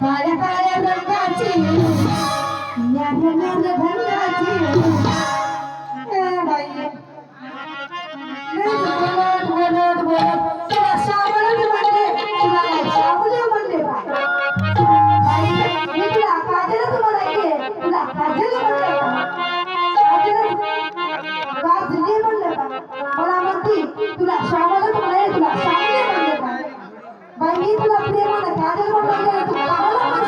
पाऱ्या पाऱ्या रंगाची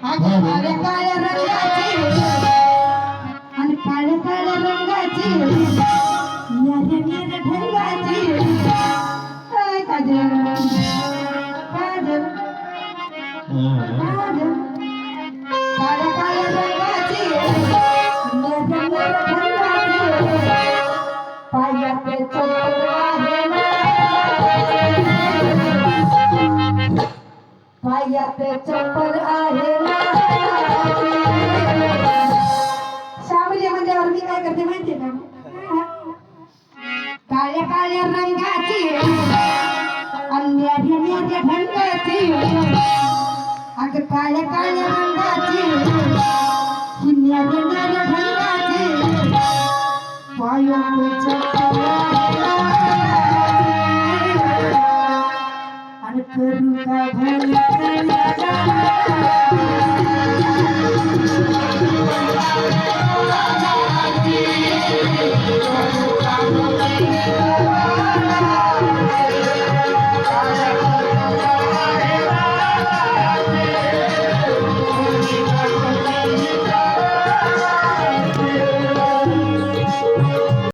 काळ्या रंगाची आणि काळ्या काळ्या रंगाची न्यारे न्यारे ढंगाची काय काजल. काजल. पायात चप्पल आहे श्यामली म्हणल्यावर मी काय करते माहितीये का? काळ्या काळ्या रंगाची अन्याधी निर्या ढंगाची अग काळ्या काळ्या रंगाची हिन्याधी निर्या ढंगाची पायात चप्पल Thank you.